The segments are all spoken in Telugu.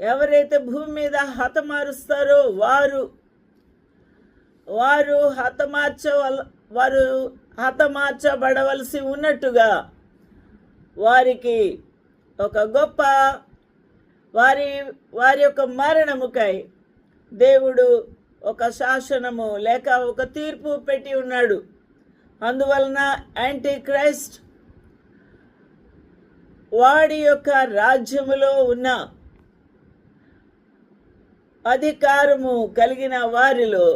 ఎవరైతే భూమి మీద హతమారుస్తారో వారు వారు హతమార్చవల వారు హతమార్చబడవలసి ఉన్నట్టుగా వారికి ఒక గొప్ప వారి వారి యొక్క మరణముకై దేవుడు ఒక శాసనము లేక ఒక తీర్పు పెట్టి ఉన్నాడు. అందువలన యాంటీ క్రైస్ట్ వాడి యొక్క రాజ్యములో ఉన్న అధికారము కలిగిన వారిలో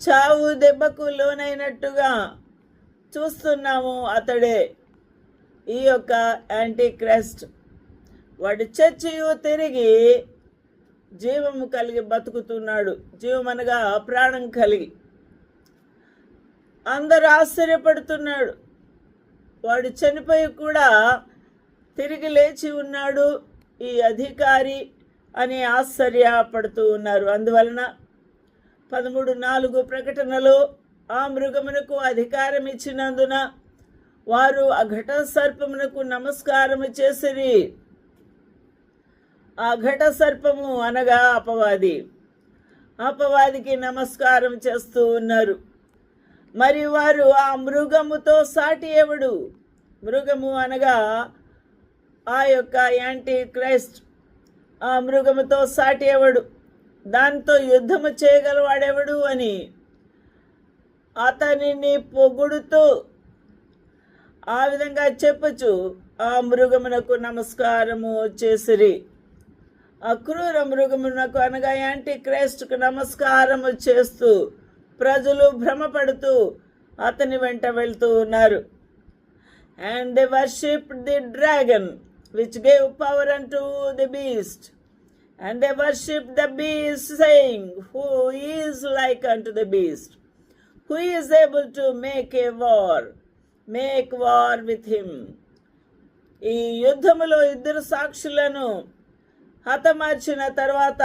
చావు దెబ్బకు లోనైనట్టుగా చూస్తున్నాము అతడే. ఈ యొక్క యాంటీ క్రెస్ట్ వాడు చర్చయు తిరిగి జీవము కలిగి బతుకుతున్నాడు. జీవం అనగా ప్రాణం కలిగి అందరూ ఆశ్చర్యపడుతున్నాడు. వాడు చనిపోయి కూడా తిరిగి లేచి ఉన్నాడు. ఈ అధికారి అని ఆశ్చర్యపడుతూ ఉన్నారు. అందువలన పదమూడు నాలుగు ప్రకటనలో ఆ మృగమునకు అధికారం ఇచ్చినందున వారు ఆ ఘట సర్పమునకు నమస్కారము చేసిరి. ఆ ఘట సర్పము అనగా అపవాది. అపవాదికి నమస్కారం చేస్తూ ఉన్నారు. మరి వారు ఆ మృగముతో సాటి ఎవడు? మృగము అనగా ఆ యొక్క యాంటీ క్రైస్ట్ ఆ మృగముతో సాటేవాడు దాంతో యుద్ధము చేయగలవాడెవడు అని అతనిని పొగుడుతూ ఆ విధంగా చెప్పచ్చు. ఆ మృగమునకు నమస్కారము చేసిరి. అక్రూర మృగమునకు అనగా యాంటీ క్రైస్ట్కు నమస్కారము చేస్తూ ప్రజలు భ్రమపడుతూ అతని వెంట వెళ్తూ ఉన్నారు. And they worship the dragon which gave power unto the beast. Beast and worshipped worship the beast Who who like like the beast? Who beast able to make to make Make war make war with him ఈ యుద్ధములో ఇద్దరు సాక్షులను హతమార్చిన తర్వాత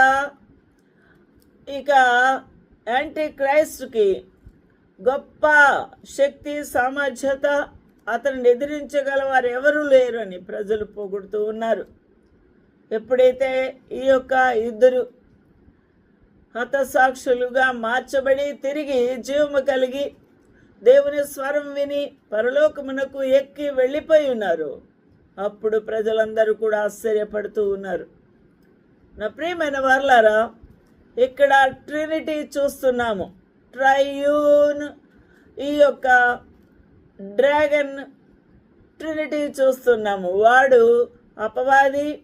ఇక యాంటీ క్రైస్ట్కి గొప్ప శక్తి సామర్థ్యత అతన్ని ఎదిరించగల వారు ఎవరూ లేరు అని ప్రజలు పోగొడుతూ ఉన్నారు. ఎప్పుడైతే ఈ యొక్క ఇద్దరు హతసాక్షులుగా మార్చబడి తిరిగి జీవము కలిగి దేవుని స్వరం విని పరలోకమునకు ఎక్కి వెళ్ళిపోయి ఉన్నారు అప్పుడు ప్రజలందరూ కూడా ఆశ్చర్యపడుతూ ఉన్నారు. నా ప్రియమైన వర్లారా ఇక్కడ ట్రినిటీ చూస్తున్నాము. ట్రయూన్ ఈ యొక్క డ్రాగన్ ట్రినిటీ చూస్తున్నాము. వాడు అపవాది